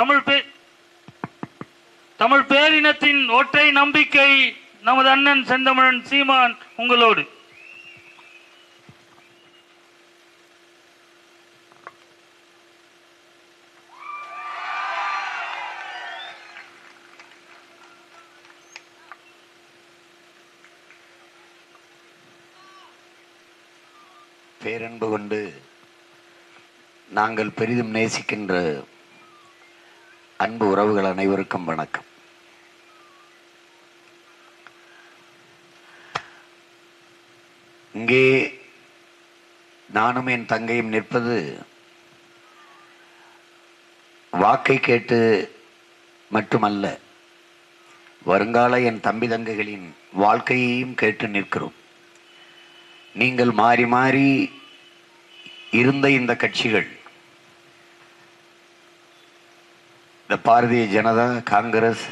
தமிழ் பே தமிழ் பேரினத்தின் ஒற்றை நம்பிக்கை நமது அண்ணன் செந்தமிழன் சீமான் உங்களோடு. பேரன்பு கொண்டு நாங்கள் பெரிதும் நேசிக்கின்ற அன்பு உறவுகள் அனைவருக்கும் வணக்கம். இங்கே நானும் என் தங்கையும் நிற்பது வாக்கை கேட்டு மட்டுமல்ல வருங்கால என் தம்பி தங்கைகளின் வாழ்க்கையையும் கேட்டு நிற்கிறோம். நீங்கள் மாறி மாறி இருந்த இந்த கட்சிகள் இந்த பாரதிய ஜனதா காங்கிரஸ்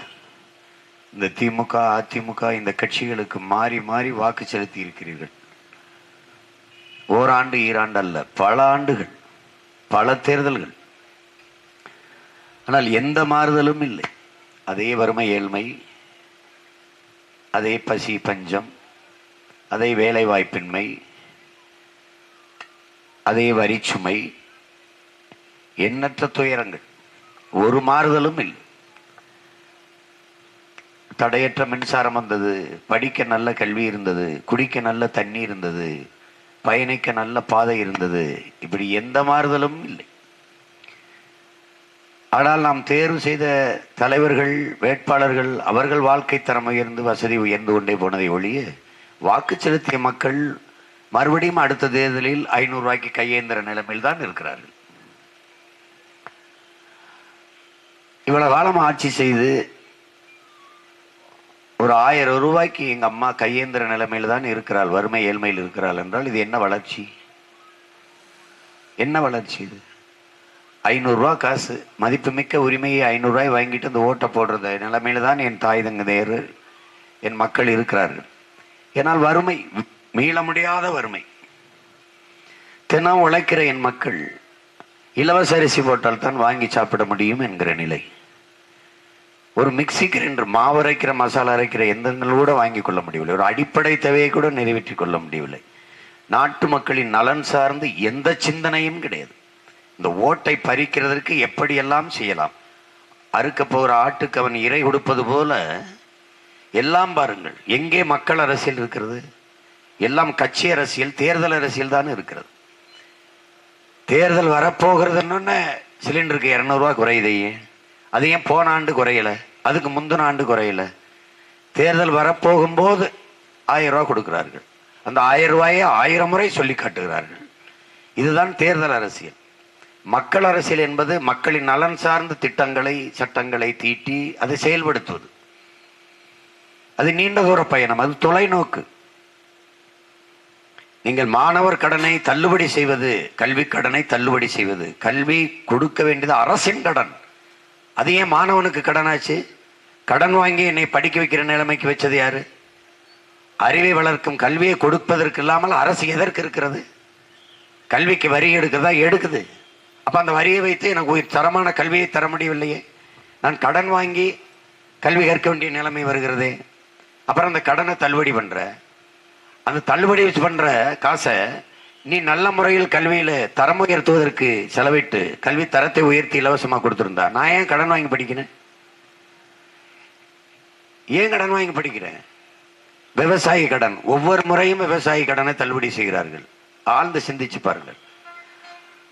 இந்த திமுக அதிமுக இந்த கட்சிகளுக்கு மாறி மாறி வாக்கு செலுத்தி இருக்கிறீர்கள். ஓராண்டு ஈராண்டு அல்ல பல ஆண்டுகள் பல தேர்தல்கள். ஆனால் எந்த மாறுதலும் இல்லை. அதே வறுமை ஏழ்மை அதே பசி பஞ்சம் அதே வேலை வாய்ப்பின்மை அதே வரிச்சுமை எண்ணற்ற துயரங்கள். ஒரு மாறுதலும் இல்லை. தடையற்ற மின்சாரம் வந்தது படிக்க நல்ல கல்வி இருந்தது குடிக்க நல்ல தண்ணி இருந்தது பயணிக்க நல்ல பாதை இருந்தது இப்படி எந்த மாறுதலும் இல்லை. ஆனால் நாம் தேர்வு செய்த தலைவர்கள் வேட்பாளர்கள் அவர்கள் வாழ்க்கை தரம் உயர்ந்து வசதி உயர்ந்து கொண்டே போனதை ஒழிய வாக்கு செலுத்திய மக்கள் மறுபடியும் அடுத்த தேர்தலில் ஐநூறு ரூபாய்க்கு கையேந்திர நிலைமையில் தான் இருக்கிறார்கள். இவ்வளவு காலம் ஆட்சி செய்து ஒரு ஆயிரம் ரூபாய்க்கு எங்க அம்மா கையேந்திர நிலைமையில் தான் இருக்கிறாள் வறுமை ஏழ்மையில் இருக்கிறாள் என்றால் இது என்ன வளர்ச்சி? என்ன வளர்ச்சி இது? ஐநூறுரூவா காசு மதிப்புமிக்க உரிமையை ஐநூறுரூவாய் வாங்கிட்டு அந்த ஓட்டை போடுறது நிலைமையில தான் என் தாய் தங்கதையர் என் மக்கள் இருக்கிறார்கள். ஏன்னால் வறுமை மீள முடியாத வறுமை. தினம் உழைக்கிற என் மக்கள் இலவச அரிசி போட்டால் தான் வாங்கி சாப்பிட முடியும் என்கிற நிலை. ஒரு மிக்சி கிரைண்டர் மாவு அரைக்கிற மசாலா அரைக்கிற எந்திரங்கள் கூட வாங்கி கொள்ள முடியவில்லை. ஒரு அடிப்படை தேவையை கூட நிறைவேற்றி கொள்ள முடியவில்லை. நாட்டு மக்களின் நலன் சார்ந்து எந்த சிந்தனையும் கிடையாது. இந்த ஓட்டை பறிக்கிறதற்கு எப்படியெல்லாம் செய்யலாம்? அறுக்க போகிற ஆட்டுக்கு அவன் இறை கொடுப்பது போல எல்லாம் பாருங்கள் எங்கே மக்கள் அரசியல் இருக்கிறது? எல்லாம் கட்சி அரசியல் தேர்தல் அரசியல் தான் இருக்கிறது. தேர்தல் வரப்போகிறதுன்னு சிலிண்டருக்கு இரநூறுவா குறையுதையே அது ஏன் போன ஆண்டு குறையல? அதுக்கு முந்தின ஆண்டு குறையல. தேர்தல் வரப்போகும்போது ஆயிரம் ரூபா கொடுக்கிறார்கள். அந்த ஆயிரம் ரூபாயை ஆயிரம் முறை சொல்லி காட்டுகிறார்கள். இதுதான் தேர்தல் அரசியல். மக்கள் அரசியல் என்பது மக்களின் நலன் சார்ந்த திட்டங்களை சட்டங்களை தீட்டி அதை செயல்படுத்துவது. அது நீண்ட தூர பயணம் அது தொலைநோக்கு. நீங்கள் மாணவர் கடனை தள்ளுபடி செய்வது கல்வி கடனை தள்ளுபடி செய்வது கல்வி கொடுக்க வேண்டியது அரசின் கடன். அது ஏன் மாணவனுக்கு கடனாச்சு? கடன் வாங்கி என்னை படிக்க வைக்கிற நிலைமைக்கு வச்சது யாரு? அறிவை வளர்க்கும் கல்வியை கொடுப்பதற்கு இல்லாமல் அரசு எதற்கு இருக்கிறது? கல்விக்கு வரி எடுக்குதா எடுக்குது. அப்போ அந்த வரியை வைத்து எனக்கு உயிர் தரமான கல்வியை தர முடியவில்லையே. நான் கடன் வாங்கி கல்வி கற்க வேண்டிய நிலைமை வருகிறது. அப்புறம் அந்த கடனை தள்ளுபடி பண்ணுற அந்த தள்ளுபடி வச்சு பண்ணுற காசை நீ நல்ல முறையில் கல்வியில தரம் உயர்த்துவதற்கு செலவிட்டு கல்வி தரத்தை உயர்த்தி இலவசமா கொடுத்திருந்தா நான் ஏன் கடன் வாங்கி படிக்கிறேன்? ஏன் கடன் வாங்கி படிக்கிறேன்? விவசாயி கடன் ஒவ்வொரு முறையும் விவசாயி கடனை தள்ளுபடி செய்கிறார்கள். ஆழ்ந்து சிந்திச்சு பாருங்கள்.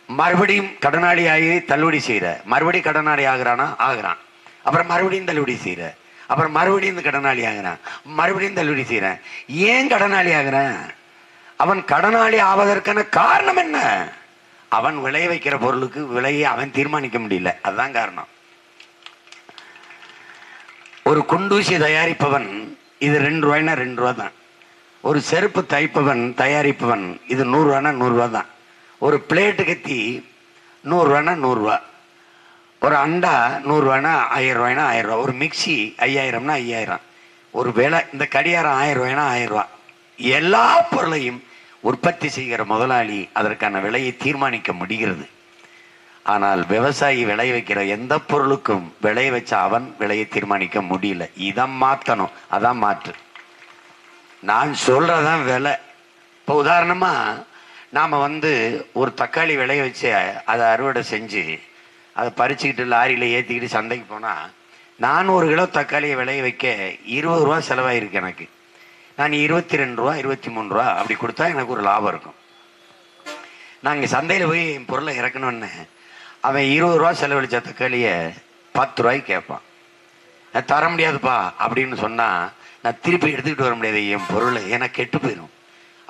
மறுபடியும் கடனாளி ஆகி தள்ளுபடி செய்யற மறுபடியும் கடனாளி ஆகிறானா? ஆகிறான். அப்புறம் மறுபடியும் தள்ளுபடி செய்யற அப்புறம் மறுபடியும் இந்த கடனாளி ஆகிறான். மறுபடியும் தள்ளுபடி செய்யறேன் ஏன் கடனாளி ஆகிறேன் அவன் கடனாளி ஆவதற்கான காரணம் என்ன? அவன் விளைய வைக்கிற பொருளுக்கு விலையை அவன் தீர்மானிக்க முடியல. அதுதான் காரணம். ஒரு குண்டூசி தயாரிப்பவன் இது ரெண்டு ரூபாய்னா ரெண்டு ரூபா தான். ஒரு செருப்பு தைப்பவன் தயாரிப்பவன் இது நூறுரூவானா நூறுரூவா தான். ஒரு பிளேட்டு கத்தி நூறுரூவானா நூறுரூவா ஒரு அண்டா நூறுரூவானா ஆயிரம் ரூபாய்னா ஆயிரம் ரூபா. ஒரு மிக்சி ஐயாயிரம்னா ஐயாயிரம். ஒரு வேலை இந்த கடிகாரம் ஆயிரம் ரூபாய்னா ஆயிரம் ரூபா. எல்லா பொருளையும் உற்பத்தி செய்கிற முதலாளி அதற்கான விலையை தீர்மானிக்க முடிகிறது. ஆனால் விவசாயி விளைய வைக்கிற எந்த பொருளுக்கும் விளைய வச்ச அவன் விலையை தீர்மானிக்க முடியல. இதை மாத்தணும். அதான் மாற்று. நான் சொல்றதான் விலை. இப்போ உதாரணமா நாம் வந்து ஒரு தக்காளி விளைய வச்சு அதை அறுவடை செஞ்சு அதை பறிச்சுக்கிட்டு லாரியில் ஏற்றிக்கிட்டு சந்தைக்கு போனால் நான் ஒரு கிலோ தக்காளியை விளைய வைக்க இருபது ரூபா செலவாயிருக்கு எனக்கு. நான் இருபத்தி ரெண்டு ரூபா இருபத்தி மூணு ரூபா அப்படி கொடுத்தா எனக்கு ஒரு லாபம் இருக்கும். நான் இங்கே சந்தையில் போய் என் பொருளை இறக்கணும்னு அவன் இருபது ரூபா செலவழிச்ச தக்காளியை பத்து ரூபாய்க்கு கேட்பான். நான் தர முடியாதுப்பா அப்படின்னு சொன்னால் நான் திருப்பி எடுத்துக்கிட்டு வர முடியாது என் பொருளை ஏன்னா கெட்டு போயிடும்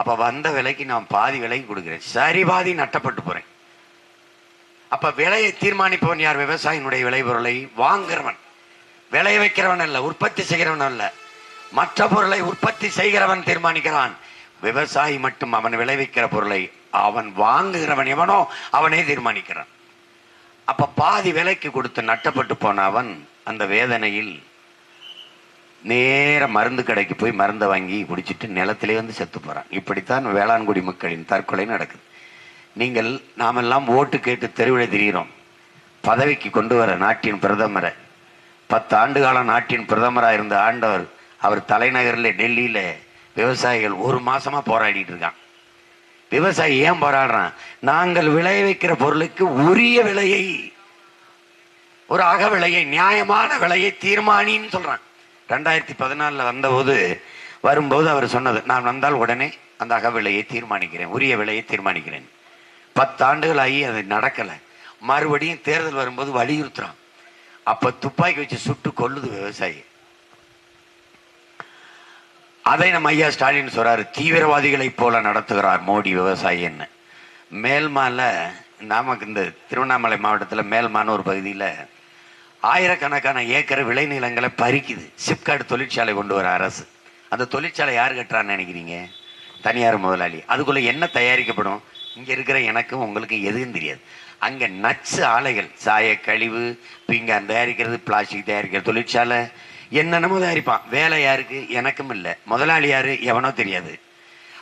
அப்போ வந்த விலைக்கு நான் பாதி விலைக்கு கொடுக்குறேன். சரி பாதி நட்டப்பட்டு போகிறேன் அப்போ விலையை தீர்மானிப்பவன் யார்? விவசாயினுடைய விளைபொருளை வாங்குறவன். விளைய வைக்கிறவன் அல்ல உற்பத்தி செய்கிறவன் அல்ல. மற்ற பொருளை உற்பத்தி செய்கிறவன் தீர்மானிக்கிறான். விவசாயி மட்டும் அவன் விளைவிக்கிற பொருளை அவன் வாங்குகிறவன் எவனோ அவனே தீர்மானிக்கிறான். அப்ப பாதி விலைக்கு கொடுத்து நட்டப்பட்டு போன அவன் அந்த வேதனையில் நேர மருந்து கடைக்கு போய் மருந்தை வாங்கி குடிச்சிட்டு நிலத்திலே வந்து செத்து போறான். இப்படித்தான் வேளாண்குடி மக்களின் தற்கொலை நடக்குது. நீங்கள் நாமெல்லாம் ஓட்டு கேட்டு தெருவில் திரிகிறோம் பதவிக்கு கொண்டு வர நாட்டின் பிரதமரை. பத்து ஆண்டு காலம் நாட்டின் பிரதமராக இருந்த ஆண்டவர் அவர் தலைநகரில் டெல்லியில் விவசாயிகள் ஒரு மாசமா போராடிட்டு இருக்கான் விவசாயி ஏன் போராடுறான்? நாங்கள் விளைவிக்கிற பொருளுக்கு உரிய விலையை ஒரு அக விலையை நியாயமான விலையை தீர்மானின்னு சொல்றான். ரெண்டாயிரத்தி பதினாலில் வந்தபோது வரும்போது அவர் சொன்னது நான் வந்தால் உடனே அந்த அக விலையை தீர்மானிக்கிறேன் உரிய விலையை தீர்மானிக்கிறேன். பத்து ஆண்டுகள் ஆகி அது நடக்கலை. மறுபடியும் தேர்தல் வரும்போது வலியுறுத்துறான். அப்ப துப்பாக்கி வச்சு சுட்டு கொள்ளுது விவசாயி. அதை நம்ம ஐயா ஸ்டாலின் சொல்றாரு தீவிரவாதிகளைப் போல நடத்துகிறார் மோடி விவசாயின்னு மேல்மால நமக்கு இந்த திருவண்ணாமலை மாவட்டத்தில் மேல்மான ஒரு பகுதியில் ஆயிரக்கணக்கான ஏக்கர் விளைநிலங்களை பறிக்குது. சிப்காட் தொழிற்சாலை கொண்டு வர அரசு. அந்த தொழிற்சாலை யார் கட்டுறான்னு நினைக்கிறீங்க? தனியார் முதலாளி. அதுக்குள்ள என்ன தயாரிக்கப்படும்? இங்கே இருக்கிற எனக்கும் உங்களுக்கும் எதுவும் தெரியாது. அங்கே நச்சு ஆலைகள் சாய கழிவு பீங்கான் தயாரிக்கிறது பிளாஸ்டிக் தயாரிக்கிற தொழிற்சாலை என்னென்னமோ தயாரிப்பான். வேலை யாருக்கு? எனக்கும் இல்லை. முதலாளி யாரு? எவனோ தெரியாது.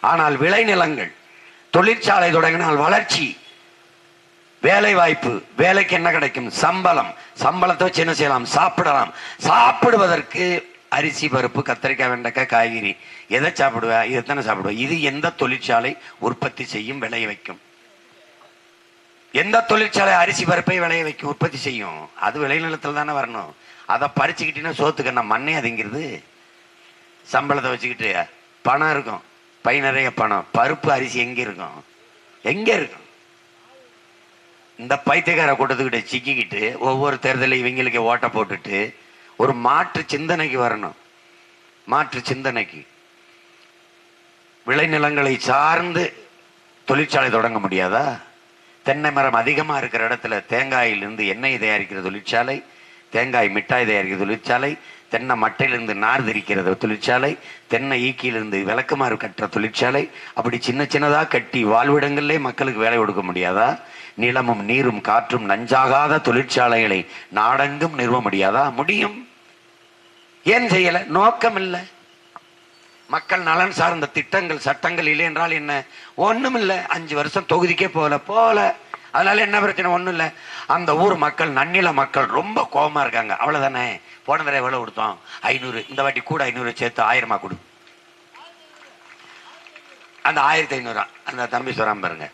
ஆனால் விளைநிலங்கள் தொழிற்சாலை தொடங்கினால் வளர்ச்சி வேலை வாய்ப்பு வேலைக்கு என்ன கிடைக்கும்? சம்பளம். சம்பளத்தை வச்சு என்ன செய்யலாம்? சாப்பிடலாம். சாப்பிடுவதற்கு அரிசி பருப்பு கத்திரிக்காய் வெண்டைக்காய் காய்கறி. எதை சாப்பிடுவ? எத்தனை சாப்பிடுவ? இது எந்த தொழிற்சாலை உற்பத்தி செய்யும் விளைய வைக்கும்? எந்த தொழிற்சாலை அரிசி பருப்பை விளைய வைக்கும் உற்பத்தி செய்யும்? அது விளைநிலத்தில் தானே வரணும். அதை பறிச்சுக்கிட்டீங்கன்னா சோத்துக்கு என்ன மண்ணே அதுங்கிறது? சம்பளத்தை வச்சுக்கிட்டு பணம் இருக்கும். பை நிறைய பணம். பருப்பு அரிசி எங்க இருக்கும்? எங்க இருக்கும்? இந்த பைத்தியக்கார கூட்டத்துக்கிட்ட சிக்கிக்கிட்டு ஒவ்வொரு தேர்தலையும் இவங்களுக்கு ஓட்ட போட்டுட்டு ஒரு மாற்று சிந்தனைக்கு வரணும். மாற்று சிந்தனைக்கு. விளைநிலங்களை சார்ந்து தொழிற்சாலை தொடங்க முடியாதா? தென்னை மரம் அதிகமாக இருக்கிற இடத்துல தேங்காயிலிருந்து எண்ணெய் தயாரிக்கிற தொழிற்சாலை தேங்காய் மிட்டாய் தயாரிக்கிற தொழிற்சாலை தென்னை மட்டையிலிருந்து நார் திரிக்கிறது தொழிற்சாலை தென்னை ஈக்கியிலிருந்து விளக்குமாறு கட்டுற தொழிற்சாலை. அப்படி சின்ன சின்னதாக கட்டி வாழ்விடங்களிலே மக்களுக்கு வேலை கொடுக்க முடியாதா? நிலமும் நீரும் காற்றும் நஞ்சாகாத தொழிற்சாலைகளை நாடெங்கும் நிறுவ முடியாதா? முடியும். ஏன் செய்யல? நோக்கம் இல்லை மக்கள் நலன் சார்ந்த திட்டங்கள் சட்டங்கள் இல்லை என்றால் என்ன? ஒன்றும் இல்லை அஞ்சு வருஷம் தொகுதிக்கே போகல போகல அதனால என்ன பிரச்சனை? ஒன்றும் இல்லை. அந்த ஊர் மக்கள் நன்னில மக்கள் ரொம்ப கோபமாக இருக்காங்க. அவ்வளோதானே போன தடவை எவ்வளோ கொடுத்தோம்? ஐநூறு. இந்த வாட்டி கூட ஐநூறு சேர்த்து ஆயிரமா கொடு. அந்த ஆயிரத்தி ஐநூறுரூவா அந்த தம்பி சொல்றாம பாருங்க.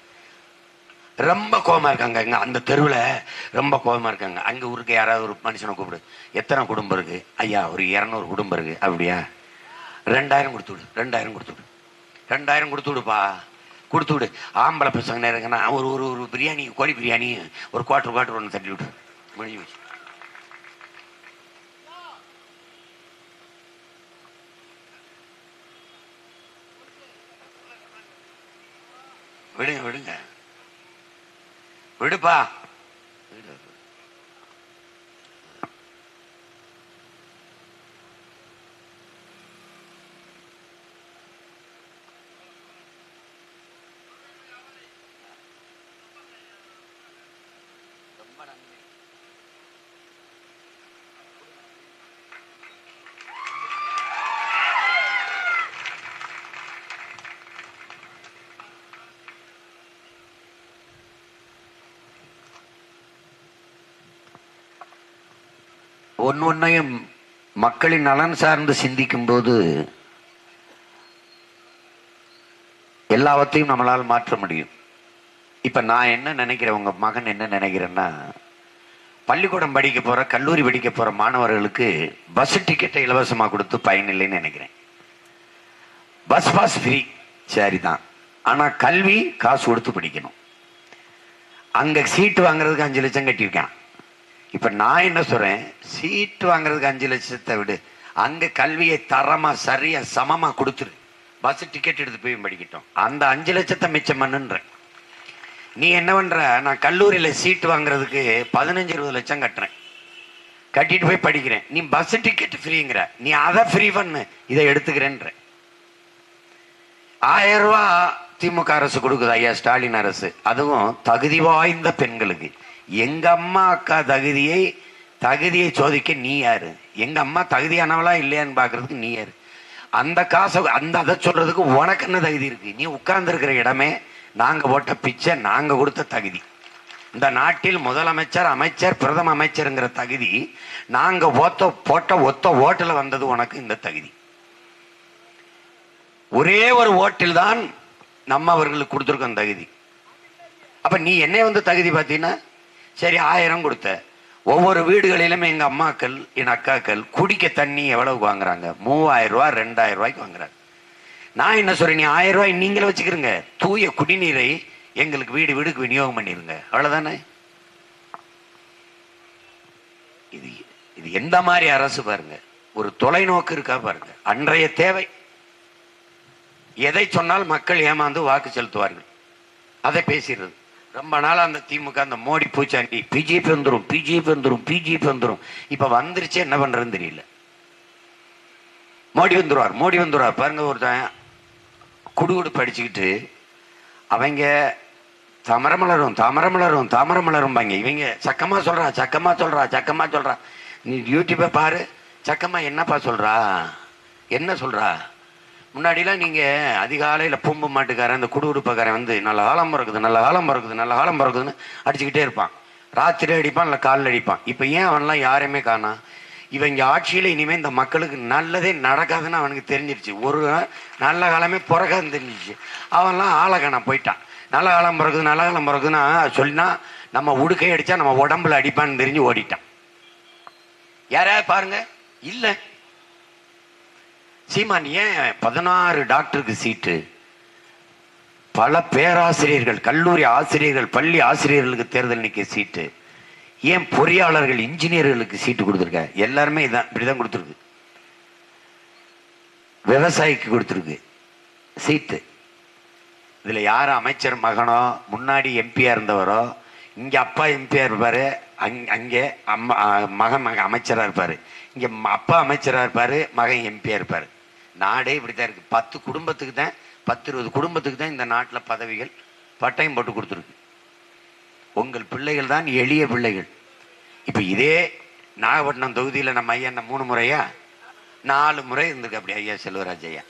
ரொம்ப கோபமாக இருக்காங்க இங்கே. அந்த தெருவில் ரொம்ப கோபமாக இருக்காங்க. அங்கே ஊருக்கு யாராவது ஒரு மனுஷனை கூப்பிடு. எத்தனை குடும்பம் இருக்கு? ஐயா ஒரு இரநூறு குடும்பம் இருக்கு. அப்படியா? ரெண்டாயிரம் கொடுத்து விடு. ரெண்டாயிரம் கொடுத்து விடு. ரெண்டாயிரம் கொடுத்து விடுப்பா. கொடுத்து விடு ஆம்பளை பசங்க நேரங்கன்னா ஒரு ஒரு ஒரு பிரியாணி கோழி பிரியாணி ஒரு குவாட்டர் குவாட்டர் ஒன்று தட்டி விடு முடிஞ்சு வச்சு. விடுங்க விடுங்க. விடுப்பா. ஒன்று ஒன்றையும் மக்களின் நலன் சார்ந்து சிந்திக்கும் போது எல்லாவற்றையும் நம்மளால் மாற்ற முடியும். இப்போ நான் என்ன நினைக்கிறேன் உங்கள் மகன் என்ன நினைக்கிறேன்னா பள்ளிக்கூடம் படிக்க போகிற கல்லூரி படிக்க போகிற மாணவர்களுக்கு பஸ் டிக்கெட்டை இலவசமாக கொடுத்து பயனில்லைன்னு நினைக்கிறேன். பஸ் பாஸ் ஃப்ரீ சரிதான். ஆனால் கல்வி காசு கொடுத்து படிக்கணும். அங்கே சீட்டு வாங்குறதுக்கு அஞ்சு லட்சம் கட்டியிருக்கான். இப்ப நான் என்ன சொல்றேன்? சீட்டு வாங்குறதுக்கு அஞ்சு லட்சத்தை விடு. அங்க கல்வியை தரமா சரியா சமமா கொடுத்துரு. பஸ் டிக்கெட் எடுத்து போய் படிக்கட்டும். அந்த அஞ்சு லட்சத்தை மிச்சம் பண்ணுன்றேன். நீ என்ன பண்ற? நான் கல்லூரியில சீட் வாங்குறதுக்கு பதினஞ்சு இருபது லட்சம் கட்டுறேன். கட்டிட்டு போய் படிக்கிறேன். நீ பஸ் டிக்கெட் ஃப்ரீங்கிற நீ அதை ஃப்ரீ பண்ணு. இதை எடுத்துக்கிறேன்ற ஆயிரம் ரூபா திமுக அரசு கொடுக்குது ஐயா ஸ்டாலின் அரசு. அதுவும் தகுதி வாய்ந்த பெண்களுக்கு. எங்க அம்மா அக்கா தகுதியை தகுதியை சோதிக்க நீ யாரு? எங்க அம்மா தகுதியானவளா இல்லையான்னு பாக்குறதுக்கு நீ யாரு? அந்த காசை அந்த அதை சொல்றதுக்கு உனக்கு என்ன தகுதி இருக்கு? நீ உட்கார்ந்து இருக்கிற இடமே நாங்க போட்ட பிச்சை நாங்க கொடுத்த தகுதி. இந்த நாட்டில் முதலமைச்சர் அமைச்சர் பிரதம அமைச்சருங்கிற தகுதி நாங்க ஓத்த போட்ட ஒத்த ஓட்டில் வந்தது உனக்கு இந்த தகுதி. ஒரே ஒரு ஓட்டில் தான் நம்ம அவர்களுக்கு கொடுத்துருக்கோம் தகுதி. அப்ப நீ என்ன வந்து தகுதி பார்த்தீங்கன்னா சரி ஆயிரம் கொடுத்த. ஒவ்வொரு வீடுகளிலும் எங்க அம்மாக்கள் என் அக்காக்கள் குடிக்க தண்ணி எவ்வளவுக்கு வாங்குறாங்க? மூவாயிரம் ரூபாய் ரெண்டாயிரம் ரூபாய்க்கு வாங்குறாங்க. நான் என்ன சொல்றேன் நீ ஆயிரம் ரூபாய் நீங்களே வச்சுக்கிறீங்க தூய குடிநீரை எங்களுக்கு வீடு வீடுக்கு விநியோகம் பண்ணிருங்க. அவ்வளவுதானே? இது இது எந்த மாதிரி அரசு பாருங்க. ஒரு தொலைநோக்கு இருக்கா பாருங்க. அன்றைய தேவை. எதை சொன்னால் மக்கள் ஏமாந்து வாக்கு செலுத்துவார்கள். அதை பேசிடுறது. ரொம்ப நாள் அந்த திமுக அந்த மோடி பூச்சாண்டி பிஜேபி வந்துடும் பிஜேபி வந்துடும் பிஜேபி வந்துடும் இப்ப வந்துருச்சு என்ன பண்றதுன்னு தெரியல. மோடி வந்துடுவார் மோடி வந்துடுவார் பாருங்க ஒருத்தன் குடுகுடு படிச்சுக்கிட்டு அவங்க தமரமலரும் தமரமலரும் தமரமலரும் பாங்க இவங்க சக்கமா சொல்றா சக்கமா சொல்றா சக்கமா சொல்றா. நீ யூடியூப்பை பாரு சக்கமா என்னப்பா சொல்றா? என்ன சொல்றா? முன்னாடிலாம் நீங்கள் அதிகாலையில் பூம்பு மாட்டுக்காரன் இந்த குடுகுடுப்பக்காரன் வந்து நல்ல காலம் பிறக்குது நல்ல காலம் பிறக்குது நல்ல காலம் பிறக்குதுன்னு அடிச்சுக்கிட்டே இருப்பான். ராத்திரி அடிப்பான் இல்லை காலில் அடிப்பான். இப்போ ஏன் அவன்லாம் யாரையுமே காணா? இவன் இங்கே ஆட்சியில் இனிமேல் இந்த மக்களுக்கு நல்லதே நடக்காதுன்னு அவனுக்கு தெரிஞ்சிருச்சு. ஒரு நல்ல காலமே பிறக்காதுன்னு தெரிஞ்சிச்சு அவன்லாம் ஆளகான போயிட்டான். நல்ல காலம் பிறகுது நல்ல காலம் பிறகுதுன்னா சொல்லினா நம்ம உடுக்கை அடித்தா நம்ம உடம்புல அடிப்பான்னு தெரிஞ்சு ஓடிட்டான். யாராவது பாருங்க. இல்லை. சீமான் ஏன் பதினாறு டாக்டருக்கு சீட்டு? பல பேராசிரியர்கள் கல்லூரி ஆசிரியர்கள் பள்ளி ஆசிரியர்களுக்கு தேர்தல் நிற்க சீட்டு. ஏன் பொறியாளர்கள் இன்ஜினியர்களுக்கு சீட்டு கொடுத்துருக்க? எல்லாருமே இதான் இப்படிதான் கொடுத்துருக்கு. விவசாயிக்கு கொடுத்துருக்கு சீட்டு. இதில் யார் அமைச்சர் மகனோ முன்னாடி எம்பியாக இருந்தவரோ இங்கே அப்பா எம்பியாக இருப்பார் அங் அங்கே அம்மா மகன் மகன் அமைச்சராக இருப்பார். இங்கே அப்பா அமைச்சராக இருப்பார் மகன் எம்பியாக இருப்பார். நாடே இப்படித்தான் இருக்கு. பத்து குடும்பத்துக்கு தான் பத்து இருபது குடும்பத்துக்கு தான் இந்த நாட்டில் பதவிகள் பட்டயம் போட்டு கொடுத்துருக்கு. உங்கள் பிள்ளைகள் தான் எளிய பிள்ளைகள். இப்போ இதே நாகப்பட்டினம் தொகுதியில் நம்ம ஐயா என்ன மூணு முறையா? நாலு முறை இருந்திருக்கு அப்படி ஐயா செல்வராஜ் ஐயா.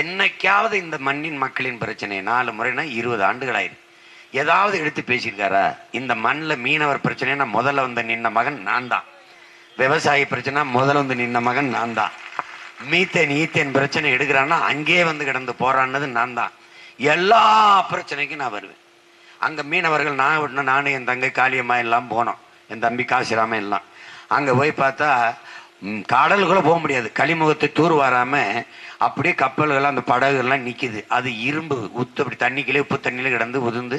என்னைக்காவது இந்த மண்ணின் மக்களின் பிரச்சனை நாலு முறைனா இருபது ஆண்டுகள் ஆயிருக்கு ஏதாவது எடுத்து பேசியிருக்காரா? இந்த மண்ணில் மீனவர் பிரச்சனைனா முதல்ல வந்து நின்ன மகன் நான் தான் விவசாய பிரச்சனை முதல்ல வந்து நின்ன மகன் நான் தான் மீத்தேன் ஈத்தேன் பிரச்சனை எடுக்கிறான்னா அங்கேயே வந்து கிடந்து போறான்னது நான் தான் எல்லா பிரச்சனைக்கும் நான் வருவேன். அங்கே மீனவர்கள் நான் விட்டுனா நானும் என் தங்கை காளியம்மா எல்லாம் போனோம். என் தம்பி காசிராம எல்லாம். அங்கே போய் பார்த்தா கடலுக்குள்ளே போக முடியாது. களிமுகத்தை தூர் வராமல் அப்படியே கப்பல்கள் அந்த படகுகள்லாம் நிற்கிது அது இரும்பு உத்து அப்படி தண்ணிக்குள்ளே உப்பு தண்ணியில் கிடந்து உதிர்ந்து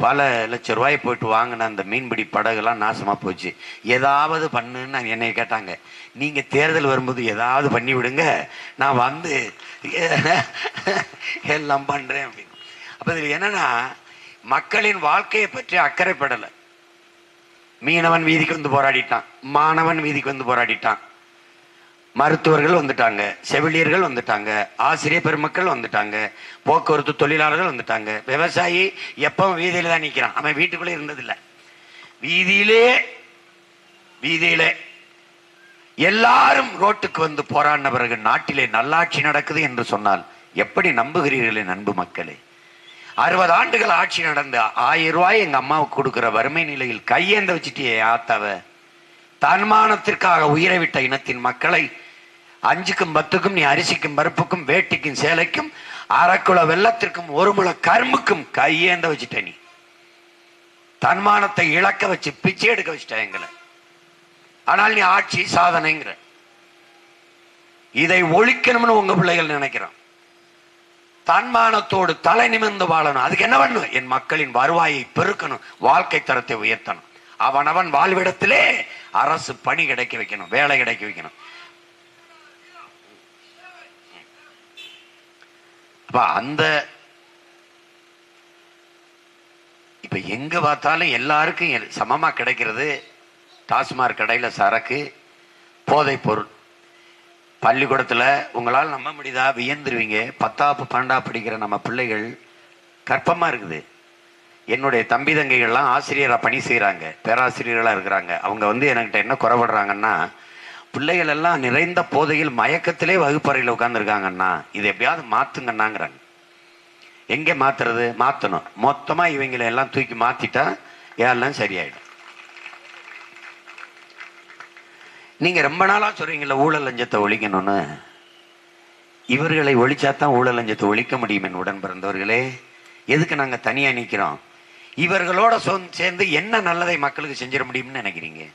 பல லட்சம் ரூபாய் போயிட்டு வாங்கின அந்த மீன்பிடி படகுலாம் நாசமா போச்சு. ஏதாவது பண்ணுன்னு என்னை கேட்டாங்க. நீங்க தேர்தல் வரும்போது ஏதாவது பண்ணி விடுங்க. நான் வந்து எல்லாம் பண்றேன் அப்படின்னு. அப்ப இதுல என்னன்னா மக்களின் வாழ்க்கையை பற்றி அக்கறைப்படலை. மீனவன் வீதிக்கு வந்து போராடிட்டான். மாணவன் வீதிக்கு வந்து போராடிட்டான். மருத்துவர்கள் வந்துட்டாங்க செவிலியர்கள் வந்துட்டாங்க ஆசிரியர் பெருமக்கள் வந்துட்டாங்க போக்குவரத்து தொழிலாளர்கள் வந்துட்டாங்க. விவசாயி எப்பவும் வீதியில தான் நிற்கிறான் அவன் வீட்டுக்குள்ளே இருந்ததில்லை. வீதியிலே வீதியிலே. எல்லாரும் ரோட்டுக்கு வந்து போராடின பிறகு நாட்டிலே நல்லாட்சி நடக்குது என்று சொன்னால் எப்படி நம்புகிறீர்களே நண்பு மக்களே? அறுபது ஆண்டுகள் ஆட்சி நடந்த ஆயிரம் ரூபாய் எங்க அம்மாவுக்கு கொடுக்குற வறுமை நிலையில் கையேந்த வச்சுட்டியே ஆத்தாவை. தன்மானத்திற்காக உயிரை விட்ட இனத்தின் மக்களை அஞ்சுக்கும் பத்துக்கும் நீ அரிசிக்கும் பருப்புக்கும் வேட்டிக்கும் சேலைக்கும் அரைக்குள வெள்ளத்திற்கும் ஒரு முளை கரும்புக்கும் கையேந்த வச்சுட்ட நீ. தன்மானத்தை இழக்க வச்சு பிச்சை எடுக்க வச்சுட்ட எங்களை. ஆனால் நீ ஆட்சி சாதனைங்கிற. இதை ஒழிக்கணும்னு உங்க பிள்ளைகள் நினைக்கிறான். தன்மானத்தோடு தலை நிமிர்ந்து வாழணும். அதுக்கு என்ன பண்ணும் என் மக்களின் வருவாயை பெருக்கணும் வாழ்க்கை தரத்தை உயர்த்தணும். அவனவன் வாழ்விடத்திலே அரசு பணி கிடைக்க வைக்கணும் வேலை கிடைக்க வைக்கணும். அப்ப அந்த இப்ப எங்க பார்த்தாலும் எல்லாருக்கும் சமமா கிடைக்கிறது டாஸ்மாக் கடையில சரக்கு போதை பொருள். பள்ளிக்கூடத்துல உங்களால் நம்ப முடியுதா? வியந்துருவீங்க. பத்தாப்பு பன்னெண்டா படிக்கிற நம்ம பிள்ளைகள் கற்பமா இருக்குது. என்னுடைய தம்பி தங்கைகள்லாம் ஆசிரியராக பணி செய்கிறாங்க பேராசிரியர்களாக இருக்கிறாங்க. அவங்க வந்து என்கிட்ட என்ன குறைபடுறாங்கன்னா பிள்ளைகள் எல்லாம் நிறைந்த போதையில் மயக்கத்திலே வகுப்பறையில் உட்காந்துருக்காங்கன்னா இது எப்படியாவது மாற்றுங்கண்ணாங்கிறாங்க எங்கே மாற்றுறது மாற்றணும் மொத்தமாக இவங்களை எல்லாம் தூக்கி மாற்றிட்டா எல்லாம் சரியாயிடும்? நீங்கள் ரொம்ப நாளாக சொல்கிறீங்கள ஊழல் லஞ்சத்தை ஒழிக்கணும்னு. இவர்களை ஒழிச்சாதான் ஊழல் லஞ்சத்தை ஒழிக்க முடியும் என் உடன் பிறந்தவர்களே. எதுக்கு நாங்கள் தனியாக நிற்கிறோம் இவர்களோட சொந்- சேர்ந்து என்ன நல்லதை மக்களுக்கு செஞ்சிட முடியும்னு நினைக்கிறீங்க?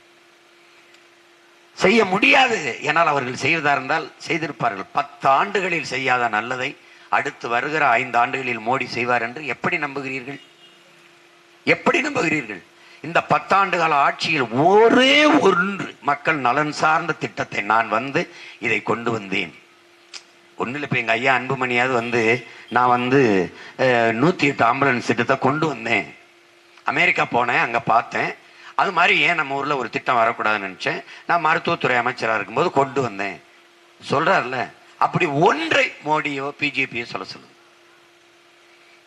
செய்ய முடியாது. என்னால் அவர்கள் செய்வதா இருந்தால் செய்திருப்பார்கள். பத்து ஆண்டுகளில் செய்யாத நல்லதை அடுத்து வருகிற ஐந்து ஆண்டுகளில் மோடி செய்வார் என்று எப்படி நம்புகிறீர்கள்? எப்படி நம்புகிறீர்கள்? இந்த பத்தாண்டு கால ஆட்சியில் ஒரே ஒன்று மக்கள் நலன் சார்ந்த திட்டத்தை நான் வந்து இதை கொண்டு வந்தேன். ஒன்றும் இப்போ எங்கள் ஐயா அன்புமணியாவது வந்து நான் வந்து நூற்றி எட்டு ஆம்புலன்ஸ் திட்டத்தை கொண்டு வந்தேன். அமெரிக்கா போனேன் அங்கே பார்த்தேன். அது மாதிரி ஏன் நம்ம ஊரில் ஒரு திட்டம் வரக்கூடாதுன்னு நினச்சேன். நான் மருத்துவத்துறை அமைச்சராக இருக்கும்போது கொண்டு வந்தேன். சொல்கிறார்ல அப்படி ஒன்றை மோடியோ பிஜேபியோ சொல்ல சொல்லுங்க.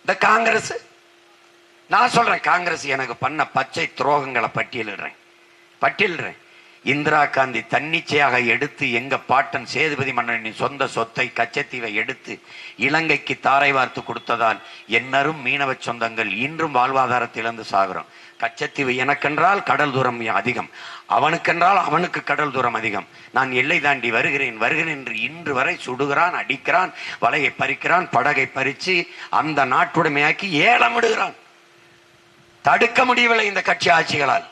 இந்த காங்கிரஸ் நான் சொல்கிறேன் காங்கிரஸ் எனக்கு பண்ண பச்சை துரோகங்களை பட்டியலிடுறேன். பட்டியலிடுறேன். இந்திரா காந்தி தன்னிச்சையாக எடுத்து எங்க பாட்டன் சேதுபதி மன்னனின் சொந்த சொத்தை கச்சத்தீவை எடுத்து இலங்கைக்கு தாரை வார்த்து கொடுத்ததால் என்னரும் மீனவ சொந்தங்கள் இன்றும் வாழ்வாதாரத்திலிருந்து சாகிறோம் கச்சத்தீவு எனக்கென்றால் கடல் தூரம் அதிகம். அவனுக்கென்றால் அவனுக்கு கடல் தூரம் அதிகம். நான் எல்லை தாண்டி வருகிறேன். வருகிறேன் என்று இன்று வரை சுடுகிறான் அடிக்கிறான் வலையை பறிக்கிறான் படகை பறிச்சு அந்த நாட்டுடைமையாக்கி ஏலமிடுகிறான். தடுக்க முடியவில்லை இந்த கட்சி ஆட்சிகளால்.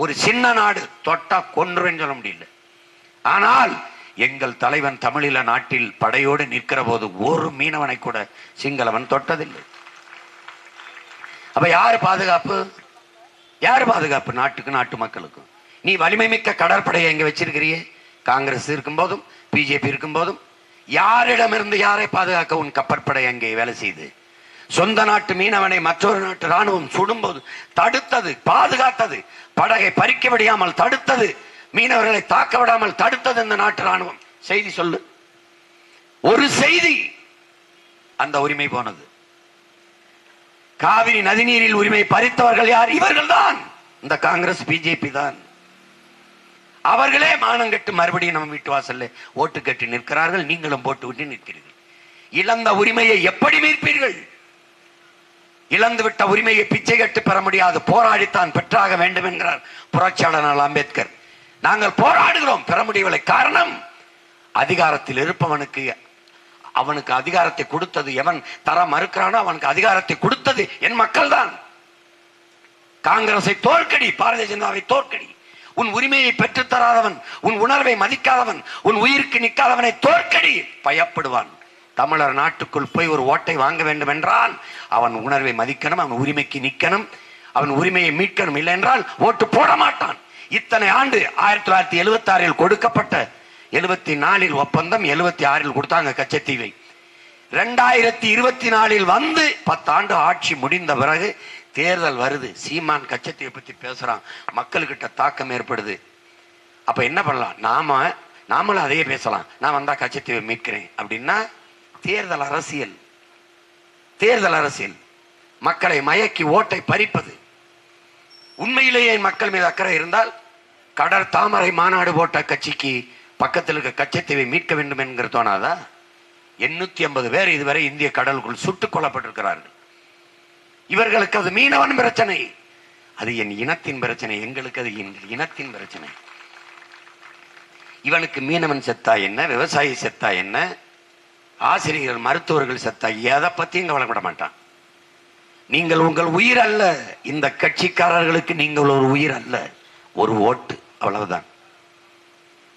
ஒரு சின்ன நாடு தொட்டா கொன்றுன்னு சொல்ல முடியல. ஆனால் எங்கள் தலைவன் தமிழீழ நாட்டில் படையோடு நிற்கிற போது ஒரு மீனவனை கூட சிங்களவன் தொட்டதில்லை. அப்ப யாரு பாதுகாப்பு? யாரு பாதுகாப்பு? நாட்டுக்கு நாட்டு மக்களுக்கும். நீ வலிமை மிக்க கடற்படையை எங்க வச்சிருக்கிறியே? காங்கிரஸ் இருக்கும் போதும் பிஜேபி இருக்கும் போதும். யாரிடமிருந்து யாரை பாதுகாக்க உன் கப்பற்படை அங்கே வேலை செய்து? சொந்த நாட்டு மீனவனை மற்றொரு நாட்டு ராணுவம் சுடும்போது தடுத்தது பாதுகாத்தது. படகை பறிக்க விடாமல் தடுத்தது. மீனவர்களை தாக்க விடாமல் தடுத்தது இந்த நாட்டு ராணுவம் செய்தி சொல்லு. ஒரு செய்தி அந்த உரிமை போனது. காவிரி நதிநீரில் உரிமை பறித்தவர்கள் யார்? இவர்கள் தான் இந்த காங்கிரஸ் பிஜேபி தான். அவர்களே மானம் கட்டு மறுபடியும் நம்ம வீட்டு வாசல்ல ஓட்டு கட்டி நிற்கிறார்கள். நீங்களும் போட்டு விட்டு நிற்கிறீர்கள். இழந்த உரிமையை எப்படி மீட்பீர்கள்? இழந்து விட்ட உரிமையை பிச்சை கட்டு பெற முடியாது. போராடித்தான் பெற்றாக வேண்டும் என்கிறார் புரட்சியாளர் அம்பேத்கர். நாங்கள் போராடுகிறோம் பெற முடியவில்லை. காரணம் அதிகாரத்தில் இருப்பவனுக்கு அவனுக்கு அதிகாரத்தை கொடுத்தது எவன் தர மறுக்கிறானோ அவனுக்கு அதிகாரத்தை கொடுத்தது என் மக்கள் தான் காங்கிரஸை தோற்கடி பாரதிய ஜனதாவை தோற்கடி. உன் உரிமையை பெற்றுத்தராதவன் உன் உணர்வை மதிக்காதவன் உன் உயிருக்கு நிற்காதவனை தோற்கடி. பயப்படுவான். தமிழர் நாட்டுக்குள் போய் ஒரு ஓட்டை வாங்க வேண்டும் என்றால் அவன் உணர்வை மதிக்கணும் அவன் உரிமைக்கு நிக்கணும் அவன் உரிமையை மீட்கணும். இல்லை என்றால் ஓட்டு போட மாட்டான். இத்தனை ஆண்டு ஆயிரத்தி தொள்ளாயிரத்தி எழுபத்தி ஆறில் கொடுக்கப்பட்ட எழுபத்தி நாலில் ஒப்பந்தம் எழுபத்தி ஆறில் கொடுத்தாங்க கச்சத்தீவை. ரெண்டாயிரத்தி இருபத்தி நாலில் வந்து பத்தாண்டு ஆட்சி முடிந்த பிறகு தேர்தல் வருது. சீமான் கச்சத்தீவை பத்தி பேசுறான். மக்கள்கிட்ட தாக்கம் ஏற்படுது. அப்ப என்ன பண்ணலாம்? நாம நாமளும் அதையே பேசலாம். நான் வந்தா கச்சத்தீவை மீட்கிறேன். அப்படின்னா தேர்தல் அரசியல். தேர்தல் அரசியல். மக்களை மயக்கி ஓட்டை பறிப்பது. உண்மையிலேயே மக்கள் மீது அக்கறை இருந்தால் கடற் தாமரை மாநாடு போட்ட கட்சிக்கு பக்கத்தில் இருக்க கச்சத்தீவை மீட்க வேண்டும் என்கிற தோணாதா? எண்ணூத்தி ஐம்பது பேர் இதுவரை இந்திய கடலுக்குள் சுட்டுக் கொல்லப்பட்டிருக்கிறார்கள். இவர்களுக்கு அது மீனவன் பிரச்சனை. அது என் இனத்தின் பிரச்சனை எங்களுக்கு அது என் இனத்தின் பிரச்சனை. இவனுக்கு மீனவன் செத்தா என்ன விவசாயி செத்தா என்ன ஆசிரியர்கள் மருத்துவர்கள் சத்தா எதை பத்தியும் கவலைப்பட மாட்டான். நீங்கள் உங்கள் உயிர் அல்ல. இந்த கட்சிக்காரர்களுக்கு நீங்கள் ஒரு உயிர் அல்ல. ஒரு ஓட்டு அவ்வளவுதான்.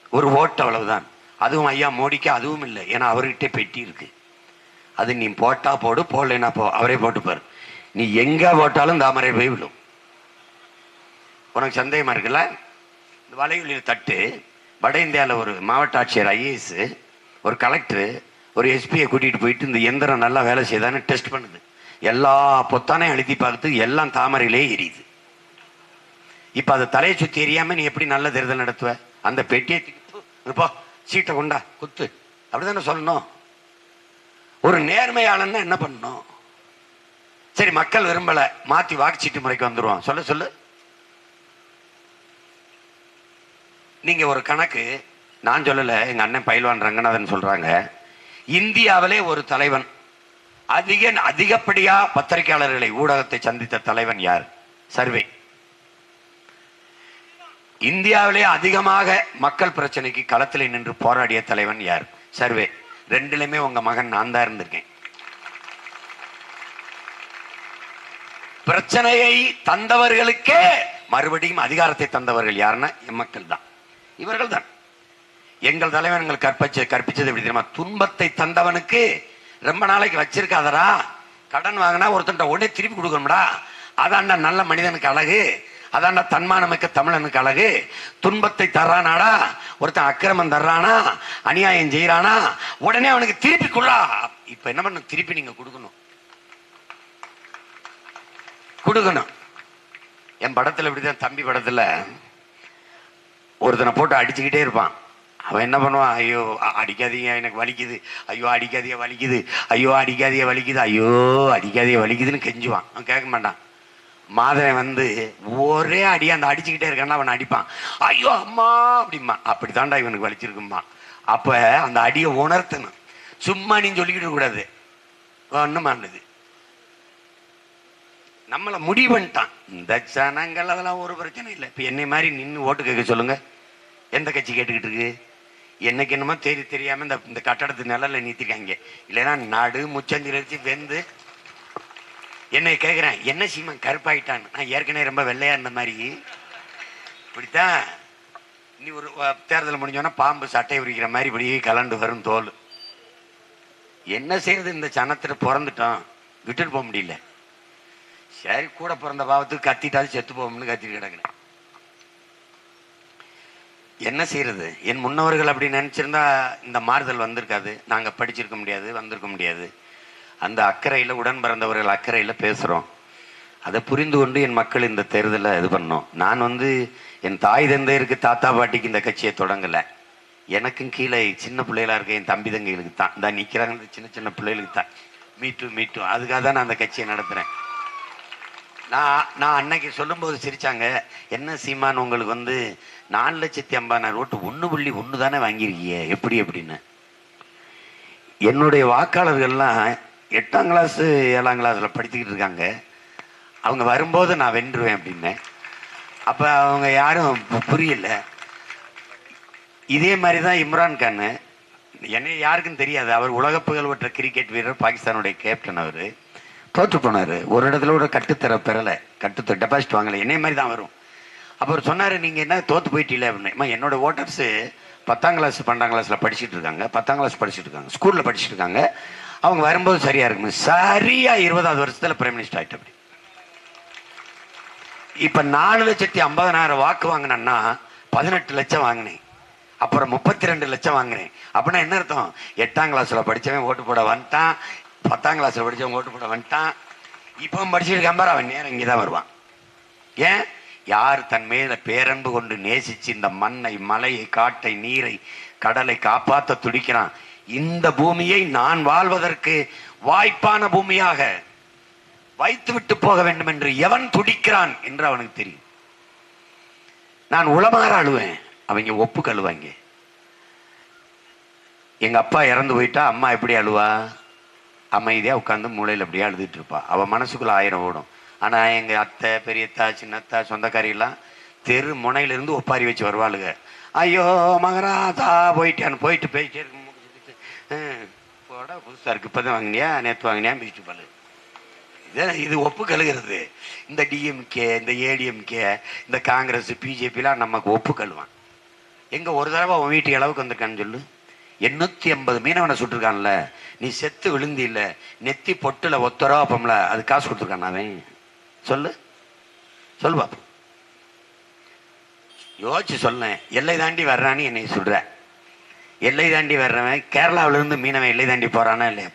ஒரு ஓட்டு அவ்வளவுதான். அதுவும் ஐயா மோடிக்கு அதுவும் இல்லை. ஏன்னா அவர்கிட்ட பெட்டி இருக்கு. அது நீ போட்டா போடு போடலைன்னா போ. அவரே போட்டுப்பார். நீ எங்க போட்டாலும் தாமரை போய் விழும். உனக்கு சந்தேகமா இருக்குல்ல? இந்த வலையுளிர் தட்டு வட இந்தியாவில் ஒரு மாவட்ட ஆட்சியர் ஐஏஎஸ் ஒரு கலெக்டர் ஒரு எஸ்பியை கூட்டிட்டு போயிட்டு இந்த எந்திரம் நல்லா வேலை செய்தான்னு டெஸ்ட் பண்ணுது. எல்லா பொத்தானையும் அழுத்தி பார்த்து எல்லாம் தாமரையிலே எரியுது. இப்போ அதை தலையை சுத்தி எரியாம நீ எப்படி நல்ல தேர்தல் நடத்துவ? அந்த பெட்டியை தூக்கி, "போ, சீட்டை கொண்டா குத்து. அப்படிதானே சொல்லணும். ஒரு நேர்மையாளன்னா என்ன பண்ணணும்? சரி மக்கள் விரும்பல மாத்தி வாக்குச்சீட்டு முறைக்கு வந்துடுவான் சொல்ல சொல்லு. நீங்க ஒரு கணக்கு நான் சொல்லல எங்க அண்ணன் பயில்வான் ரங்கநாதன் சொல்றாங்க. இந்தியாவிலே ஒரு தலைவன். அதிக அதிகப்படியா பத்திரிகையாளர்களை ஊடகத்தை சந்தித்த தலைவன் யார்? சர்வே. இந்தியாவிலே அதிகமாக மக்கள் பிரச்சனைக்கு களத்தில் நின்று போராடிய தலைவன் யார்? சர்வே. ரெண்டிலுமே உங்க மகன் நான் தான் இருந்திருக்கேன். பிரச்சனையை தந்தவர்களுக்கே மறுபடியும் அதிகாரத்தை தந்தவர்கள் யாருன்னா எம்மக்கள் தான். இவர்கள் தான். எங்கள் தலைவர் எங்கள் கற்பிச்ச கற்பிச்சது எப்படி தெரியுமா? துன்பத்தை தந்தவனுக்கு ரொம்ப நாளைக்கு வச்சிருக்காதடா. கடன் வாங்கினா ஒருத்தன்ட்ட உடனே திருப்பி கொடுக்கணும்டா. அதான்டா நல்ல மனிதனுக்கு அழகு. அதான்டா தன்மானமிக்க தமிழனுக்கு அழகு. துன்பத்தை தர்றானாடா. ஒருத்தன் அக்கிரமம் தர்றானா. அநியாயம் செய்யறானா உடனே அவனுக்கு திருப்பி கொள்ளா. இப்ப என்ன பண்ணணும்? திருப்பி நீங்க கொடுக்கணும். கொடுக்கணும். என் படத்துல இப்படிதான் தம்பி படத்துல ஒருத்தனை போட்டு அடிச்சுக்கிட்டே இருப்பான். அவன் என்ன பண்ணுவான்? ஐயோ அடிக்காதீங்க எனக்கு வலிக்குது. ஐயோ அடிக்காதீங்க வலிக்குது. ஐயோ அடிக்காதீங்க வலிக்குது. ஐயோ அடிக்காதீங்க வலிக்குதுன்னு கெஞ்சுவான். அவன் கேட்க மாட்டான். மாதவன் வந்து ஒரே அடி அந்த அடிச்சுக்கிட்டே இருக்கான்னா அவன் அடிப்பான். ஐயோ அம்மா அப்படிமா அப்படித்தான்டா இவனுக்கு வலிச்சிருக்குமா அப்ப அந்த அடியை உணர்த்தணும். சும்மா நீ சொல்லிக்கிட்டு கூடாது. கூடாது ஒண்ணுமானது நம்மள முடிவு பண்ணிட்டான். இந்த ஜனங்கள் அதெல்லாம் ஒரு பிரச்சனை இல்லை. இப்ப என்னை மாதிரி நின்று ஓட்டு கேட்க சொல்லுங்க. எந்த கட்சி கேட்டுக்கிட்டு இருக்கு? என்னைக்கு என்னமோ தெரிய தெரியாம இந்த இந்த கட்டடத்து நிழல்ல நீத்திருக்காங்க இல்லைன்னா நடு முச்சந்திரச்சு வெந்து என்னை கேட்குறேன் என்ன சீமன் கருப்பாயிட்டான்? நான் ஏற்கனவே ரொம்ப வெள்ளையா இருந்த மாதிரி. இப்படித்தான் நீ ஒரு தேர்தல் முடிஞ்சோன்னா பாம்பு சட்டை உரிக்கிற மாதிரி இப்படி கலண்டு வரும் தோல். என்ன செய்யறது இந்த சனத்துல பிறந்துட்டோம். விட்டுட்டு போக முடியல. சரி கூட பிறந்த பாவத்துக்கு கத்திட்டாலும் செத்து போகும்னு கத்திட்டு கிடக்குறேன். என்ன செய்யறது? என் முன்னவர்கள் அப்படி நினைச்சிருந்தா இந்த மாறுதல் வந்திருக்காது. நாங்கள் படிச்சிருக்க முடியாது வந்திருக்க முடியாது. அந்த அக்கறையில் உடன் பிறந்தவர்கள் அக்கறையில் பேசுகிறோம் அதை புரிந்து கொண்டு என் மக்கள் இந்த தேர்தலில் இது பண்ணோம். நான் வந்து என் தாய் தந்தையருக்கு தாத்தா பாட்டிக்கு இந்த கட்சியை தொடங்கலை. எனக்கும் கீழே சின்ன பிள்ளைகளாக இருக்க என் தம்பி தங்கைகளுக்கு தான். இந்த நிற்கிறாங்க இந்த சின்ன சின்ன பிள்ளைகளுக்கு தான். மீட்டு மீட்டும் அதுக்காக தான் நான் அந்த கட்சியை நடத்துகிறேன் நான் நான் அன்னைக்கு சொல்லும்போது சிரிச்சாங்க என்ன சீமான் உங்களுக்கு வந்து நாலு லட்சத்தி ஐம்பதாயிரம் ஓட்டு ஒன்று புள்ளி ஒன்று தானே வாங்கியிருக்கீங்க? எப்படி அப்படின்னு என்னுடைய வாக்காளர்கள்லாம் எட்டாம் கிளாஸ் ஏழாம் கிளாஸில் படிச்சுக்கிட்டு இருக்காங்க. அவங்க வரும்போது நான் வென்றுவேன் அப்படின்னேன். அப்போ அவங்க யாரும் புரியலை புரியல. இதே மாதிரி தான் இம்ரான் கான் என்னை யாருக்கும் தெரியாது. அவர் உலக புகழ்பெற்ற கிரிக்கெட் வீரர் பாகிஸ்தானுடைய கேப்டன் அவர். தோற்று போனார். ஒரு இடத்துல கூட கட்டுத்தர பெறலை. கட்டு டெபாசிட் வாங்கலை. என்னை மாதிரி தான் வரும். அப்புறம் அவர் நீங்கள் என்ன தோற்று போயிட்டீல அப்படின்னு. என்னோட ஓட்டர்ஸு பத்தாம் கிளாஸ் பன்னெண்டாம் கிளாஸில் படிச்சுட்டு இருக்காங்க. பத்தாம் கிளாஸ் படிச்சுட்டு இருக்காங்க. ஸ்கூலில் படிச்சுட்டு இருக்காங்க. அவங்க வரும்போது சரியா இருக்கும். சரியா இருபதாவது வருஷத்துல பிரைம் மினிஸ்டர் ஆயிட்டு அப்படி. இப்ப நாலு லட்சத்தி ஐம்பதனாயிரம் வாக்கு வாங்கினேன்னா பதினெட்டு லட்சம் வாங்கினேன். அப்புறம் முப்பத்தி ரெண்டு லட்சம் வாங்கினேன். அப்படின்னா என்ன அர்த்தம்? எட்டாம் கிளாஸ்ல படிச்சவன் ஓட்டு போட வந்துட்டான். பத்தாம் கிளாஸ்ல படிச்சவன் ஓட்டு போட வந்துட்டான். இப்போ படிச்சிருக்கான் பாரு அவன் நேரம் இங்கதான் வருவான். ஏன்? யார் தன் மேல பேரன்பு கொண்டு நேசிச்சு இந்த மண்ணை மலையை காட்டை நீரை கடலை காப்பாத்த துடிக்கிறான்? இந்த பூமியை நான் வாழ்வதற்கு வாய்ப்பான பூமியாக வைத்து விட்டு போக வேண்டும் என்று எவன் துடிக்கிறான் என்று அவனுக்கு தெரியும். நான் உளமாற அழுவேன். அவங்க ஒப்பு கழுவாங்க எங்க அப்பா இறந்து போயிட்டா அம்மா எப்படி அழுவா? அமைதியாக உட்காந்து மூளையில் அப்படியே அழுதுட்டு இருப்பாள் அவள் மனசுக்குள்ள ஆயிரம் ஓடும். ஆனால் எங்கள் அத்தை பெரியத்தா சின்னத்தா சொந்தக்காரியெல்லாம் தெரு முனையில இருந்து ஒப்பாரி வச்சு வருவாளுங்க ஐயோ மகராதா போயிட்டான் போயிட்டு போயிட்டே இருக்கு ஹம், போடா புதுசா இருக்கு. இப்பதான் வாங்கினியா? நேற்று வாங்கினியா மிதிச்சு பல்லு இது- இது ஒப்பு கழுகிறது. இந்த டிஎம்கே இந்த ஏடிஎம்கே இந்த காங்கிரஸ் பிஜேபிலாம் நமக்கு ஒப்பு கழுவான். எங்கே ஒரு தடவை உன் வீட்டு அளவுக்கு வந்திருக்கான்னு சொல்லு. எண்ணூற்றி ஐம்பது மீனவனை சுட்டிருக்கான்ல. நீ செத்து விழுந்தி இல்லை நெத்தி பொட்டுல ஒத்த ரூபா அப்பம்ல அது காசு கொடுத்துருக்கான் அவன்? சொல்லு. சொல்லு பாப்போம். யோசிச்சு சொல்லேன் எல்லை தாண்டி வர்றான்னு என்னை சொல்ற. எல்லை தாண்டி வர்றவன் கேரளாவில இருந்து மீனவன் எல்லை தாண்டி போறானா இல்லையா?